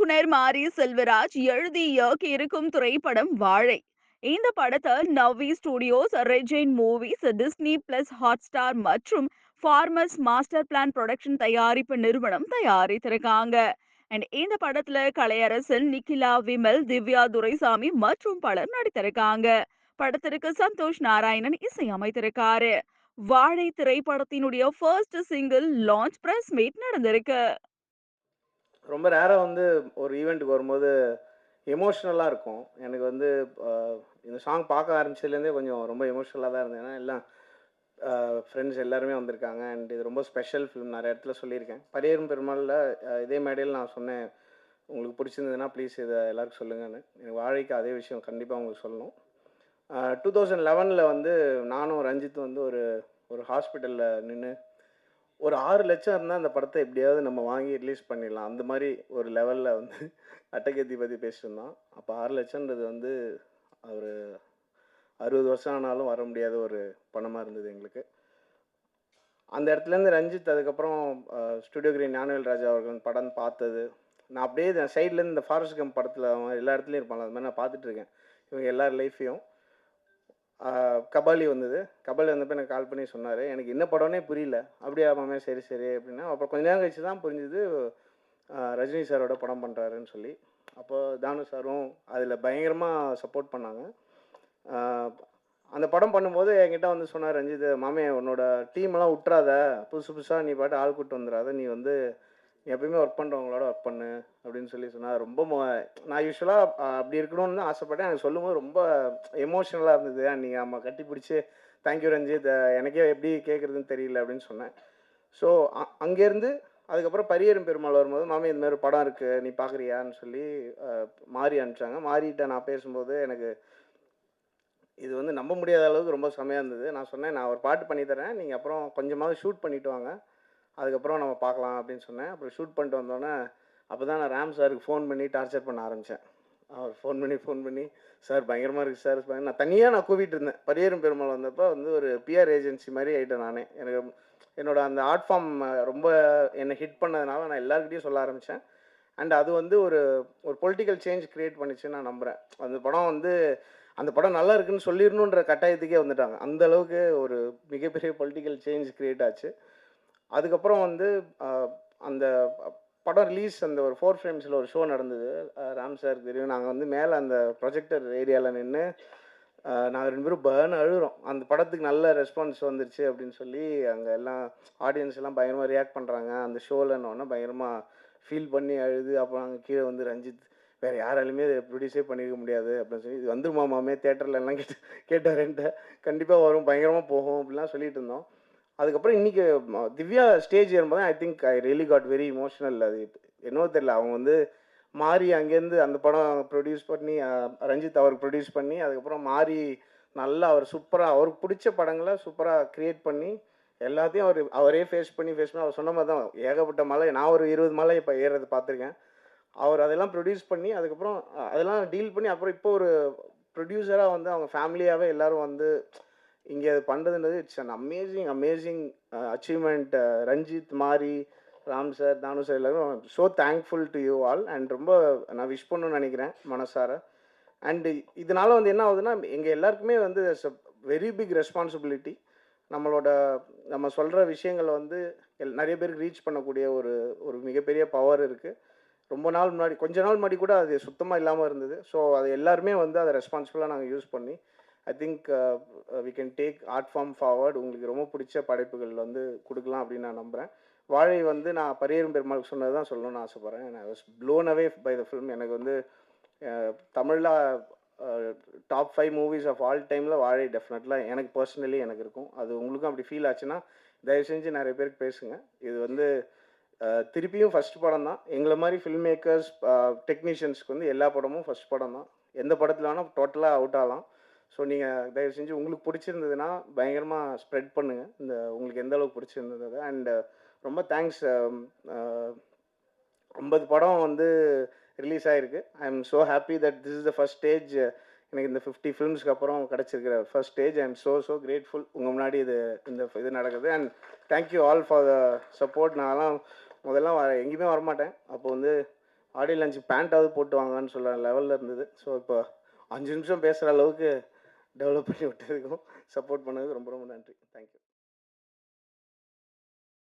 இயக்குனர் மாரி செல்வராஜ் எழுதி இயக்கி இருக்கும் திரைப்படம் வாழை. இந்த படத்தை Navvi studios Rejain movies Disney plus Hotstar மற்றும் ஃபார்மர்ஸ் மாஸ்டர் பிளான் ப்ரொடக்ஷன் தயாரிப்பு நிறுவனம் தயாரித்திருக்காங்க. அண்ட் இந்த படத்துல கலையரசன் நிக்கிலா விமல் திவ்யா துரைசாமி மற்றும் பலர் நடித்திருக்காங்க. படத்திற்கு சந்தோஷ் நாராயணன் இசையமைத்திருக்காரு. வாழை திரைப்படத்தினுடைய first single launch press meet நடந்திருக்கு. ரொம்ப ரேராக வந்து ஒரு ஈவெண்ட்டுக்கு வரும்போது எமோஷ்னலாக இருக்கும். எனக்கு வந்து இந்த சாங் பார்க்க ஆரம்பிச்சதுலேருந்தே கொஞ்சம் ரொம்ப எமோஷ்னலாக தான் இருந்தேன். ஏன்னா எல்லாம் ஃப்ரெண்ட்ஸ் எல்லாருமே வந்திருக்காங்க. அண்ட் இது ரொம்ப ஸ்பெஷல் ஃபிலிம் நிறைய இடத்துல சொல்லியிருக்கேன். பரியரும் பெருமாளில் இதே மேடையில் நான் சொன்னேன். உங்களுக்கு பிடிச்சிருந்ததுன்னா ப்ளீஸ் இதை எல்லாருக்கும் சொல்லுங்கன்னு. எனக்கு வாழைக்கு அதே விஷயம் கண்டிப்பாக உங்களுக்கு சொல்லணும். டூ தௌசண்ட் லெவனில் வந்து நானும் ரஞ்சித் வந்து ஒரு ஒரு ஹாஸ்பிட்டலில் நின்று ஒரு ஆறு லட்சம் இருந்தால் அந்த படத்தை எப்படியாவது நம்ம வாங்கி ரிலீஸ் பண்ணிடலாம். அந்த மாதிரி ஒரு லெவலில் வந்து அட்டகத்தி பற்றி பேசியிருந்தோம். அப்போ ஆறு லட்சம்ன்றது வந்து ஒரு அறுபது வருஷம் ஆனாலும் வர முடியாத ஒரு பணமாக இருந்தது எங்களுக்கு. அந்த இடத்துலேருந்து ரஞ்சித் அதுக்கப்புறம் ஸ்டுடியோ கிரீன் ஞானவேல் ராஜா அவர்கள் படம் பார்த்தது. நான் அப்படியே சைட்லேருந்து இந்த ஃபாரஸ்ட் கம் படத்தில் எல்லா இடத்துலையும் இருப்பாங்க அது மாதிரி நான் பார்த்துட்ருக்கேன் இவங்க எல்லார் லைஃப்பையும் கபாலி வந்தது. கபாலி வந்தப்போ எனக்கு கால் பண்ணி சொன்னார். எனக்கு என்ன படம்னே புரியல. அப்படியா மாமே சரி சரி அப்படின்னா. அப்புறம் கொஞ்ச நேரம் கழிச்சு தான் புரிஞ்சுது ரஜினி சாரோட படம் பண்ணுறாருன்னு சொல்லி. அப்போ தானு சாரும் அதில் பயங்கரமாக சப்போர்ட் பண்ணாங்க. அந்த படம் பண்ணும்போது என்கிட்ட வந்து சொன்னார் ரஞ்சித் மாமே உன்னோட டீமெல்லாம் விட்றாத புதுசு புதுசாக நீ பாட்டு ஆள் கூட்டு வந்துடாத நீ வந்து நீ எப்பயுமே ஒர்க் பண்ணுறவங்களோட ஒர்க் பண்ணு. அப்படின்னு சொல்லி சொன்னால் ரொம்ப மோ நான் யூஸ்வலாக அப்படி இருக்கணும்னு தான் ஆசைப்பட்டேன். எனக்கு சொல்லும்போது ரொம்ப எமோஷ்னலாக இருந்தது. நீங்கள் நம்ம கட்டி பிடிச்சி தேங்க்யூ ரஞ்சித் எனக்கே எப்படி கேட்குறதுன்னு தெரியல அப்படின்னு சொன்னேன். ஸோ அங்கேருந்து அதுக்கப்புறம் பரியரும் பெருமாள் வரும்போது மாமி இந்த மாதிரி படம் இருக்குது நீ பார்க்குறியான்னு சொல்லி மாறி அனுப்பிச்சாங்க. மாறிட்ட நான் பேசும்போது எனக்கு இது வந்து நம்ப முடியாத அளவுக்கு ரொம்ப செமையாக இருந்தது. நான் சொன்னேன் நான் ஒரு பாட்டு பண்ணித்தரேன் நீங்கள் அப்புறம் கொஞ்சமாவது ஷூட் பண்ணிவிட்டு வாங்க. அதுக்கப்புறம் நம்ம பார்க்கலாம் அப்படின்னு சொன்னேன். அப்புறம் ஷூட் பண்ணிட்டு வந்தோடனே அப்போ தான் நான் ராம் சாருக்கு ஃபோன் பண்ணி டார்ச்சர் பண்ண ஆரம்பித்தேன் அவர் ஃபோன் பண்ணி ஃபோன் பண்ணி சார் பயங்கரமாக இருக்குது சார் பயங்கர-" நான் தனியாக நான் கூப்பிட்டு இருந்தேன். பரியரும் பெருமாள் வந்தப்போ வந்து ஒரு பிஆர் ஏஜென்சி மாதிரி ஆகிட்டேன் நானே. எனக்கு என்னோட அந்த ஆர்ட் ஃபார்ம் ரொம்ப என்னை ஹிட் பண்ணதுனால நான் எல்லாருக்கிட்டையும் சொல்ல ஆரம்பித்தேன் அண்ட் அது வந்து ஒரு ஒரு பொலிட்டிக்கல் சேஞ்ச் கிரியேட் பண்ணிச்சுன்னு நான் நம்புகிறேன் அந்த படம் வந்து அந்த படம் நல்லா இருக்குன்னு சொல்லிடணுன்ற கட்டாயத்துக்கே வந்துட்டாங்க. அந்த அளவுக்கு ஒரு மிகப்பெரிய பொலிட்டிக்கல் சேஞ்ச் க்ரியேட் ஆச்சு. அதுக்கப்புறம் வந்து அந்த படம் ரிலீஸ் அந்த ஒரு ஃபோர் ஃப்ரேம்ஸில் ஒரு ஷோ நடந்தது. ராம் சார் தெரியும். நாங்கள் வந்து மேலே அந்த ப்ரொஜெக்டர் ஏரியாவில் நின்று நாங்கள் ரெண்டு பேரும் பர்ன் அழுகிறோம். அந்த படத்துக்கு நல்ல ரெஸ்பான்ஸ் வந்துருச்சு அப்படின்னு சொல்லி அங்கே எல்லாம் ஆடியன்ஸ் எல்லாம் பயங்கரமாக ரியாக்ட் பண்ணுறாங்க அந்த ஷோலன்னொன்னே பயங்கரமாக ஃபீல் பண்ணி அழுது அப்புறம் அங்கே கீழே வந்து ரஞ்சித் வேறு யாராலுமே இதை ப்ரொடியூஸே பண்ணிக்க முடியாது அப்படின்னு சொல்லி இது வந்துருமா மாமே? தேட்டரில் எல்லாம் கேட்டு கேட்டார் என்கிட்ட. கண்டிப்பாக வரும். பயங்கரமாக போகும். அப்படிலாம் சொல்லிட்டு இருந்தோம். அதுக்கப்புறம் இன்னைக்கு திவ்யா ஸ்டேஜ் ஏறும்போது I think I really got very emotional அது என்னவோ தெரியல. அவங்க வந்து மாறி அங்கேருந்து அந்த படம் ப்ரொடியூஸ் பண்ணி ரஞ்சித் அவருக்கு ப்ரொடியூஸ் பண்ணி அதுக்கப்புறம் மாறி நல்லா அவர் சூப்பராக அவருக்கு பிடிச்ச படங்களை சூப்பராக க்ரியேட் பண்ணி எல்லாத்தையும் அவர் அவரே ஃபேஸ் பண்ணி ஃபேஸ் பண்ணி அவர் சொன்ன மாதிரி தான். ஏகப்பட்ட மலை நான் ஒரு இருபது மலை இப்போ ஏறுறது பார்த்துருக்கேன். அவர் அதெல்லாம் ப்ரொடியூஸ் பண்ணி அதுக்கப்புறம் அதெல்லாம் டீல் பண்ணி அப்புறம் இப்போ ஒரு ப்ரொடியூசராக வந்து அவங்க ஃபேமிலியாகவே எல்லாரும் வந்து இங்கே அது பண்ணுறதுன்றது it's an amazing amazing achievement Ranjith Mari Ram sir Thanu sir எல்லாரும் so thankful to you all and ரொம்ப நான் விஷ் பண்ணணும்னு நினைக்கிறேன் மனசார. அண்டு இதனால வந்து என்ன ஆகுதுன்னா எங்கள் எல்லாருக்குமே வந்து வெரி பிக் ரெஸ்பான்சிபிலிட்டி நம்மளோட நம்ம சொல்கிற விஷயங்களை வந்து எல் நிறைய பேருக்கு ரீச் பண்ணக்கூடிய ஒரு ஒரு மிகப்பெரிய பவர் இருக்குது ரொம்ப நாள் முன்னாடி கொஞ்ச நாள் முன்னாடி கூட அது சுத்தமாக இல்லாமல் இருந்தது. ஸோ அது எல்லாருமே வந்து அதை ரெஸ்பான்சிபிளாக நாங்கள் யூஸ் பண்ணி I think we can take art form forward உங்களுக்கு ரொம்ப பிடிச்ச படைப்புகள் வந்து கொடுக்கலாம் அப்படின்னு நான் நம்புகிறேன் வாழை வந்து நான் பரியரும் பெருமாளுக்கு சொன்னது தான் சொல்லணும்னு ஆசைப்பட்றேன். I was blown away by the film எனக்கு வந்து தமிழில் top five movies of all டைமில் வாழை டெஃபினெட்லாம் எனக்கு பர்சனலி எனக்கு இருக்கும். அது உங்களுக்கும் அப்படி ஃபீல் ஆச்சுன்னா தயவு செஞ்சு நிறைய பேருக்கு பேசுங்க. இது வந்து uh, திருப்பியும் ஃபஸ்ட் படம் தான். எங்களை மாதிரி ஃபில்ம் மேக்கர்ஸ் டெக்னீஷியன்ஸ்க்கு வந்து எல்லா படமும் ஃபர்ஸ்ட் படம் தான். எந்த படத்தில் வேணால் டோட்டலாக அவுட் ஆகலாம். ஸோ நீங்கள் தயவு செஞ்சு உங்களுக்கு பிடிச்சிருந்ததுன்னா பயங்கரமாக ஸ்ப்ரெட் பண்ணுங்கள் இந்த உங்களுக்கு எந்த அளவுக்கு பிடிச்சிருந்தது அண்ட் ரொம்ப தேங்க்ஸ் um, uh, ஐம்பது படம் வந்து ரிலீஸ் ஆகிருக்கு I am so happy that this is the first stage எனக்கு இந்த ஃபிஃப்டி ஃபிலிம்ஸ்க்கு அப்புறம் கிடச்சிருக்கிற first stage I am so so grateful உங்கள் முன்னாடி இது இந்த இது நடக்குது. And thank you all for the support நான்லாம் முதல்ல வர எங்கேயுமே வரமாட்டேன். அப்போ வந்து ஆடியோ லஞ்ச் பேண்ட்டாவது போட்டு வாங்கன்னு சொல்கிற லெவலில் இருந்தது. ஸோ இப்போ அஞ்சு நிமிஷம் பேசுகிற அளவுக்கு டெவலப் பண்ணி விட்டதுக்கும் சப்போர்ட் பண்ணதுக்கு ரொம்ப ரொம்ப நன்றி. தேங்க்யூ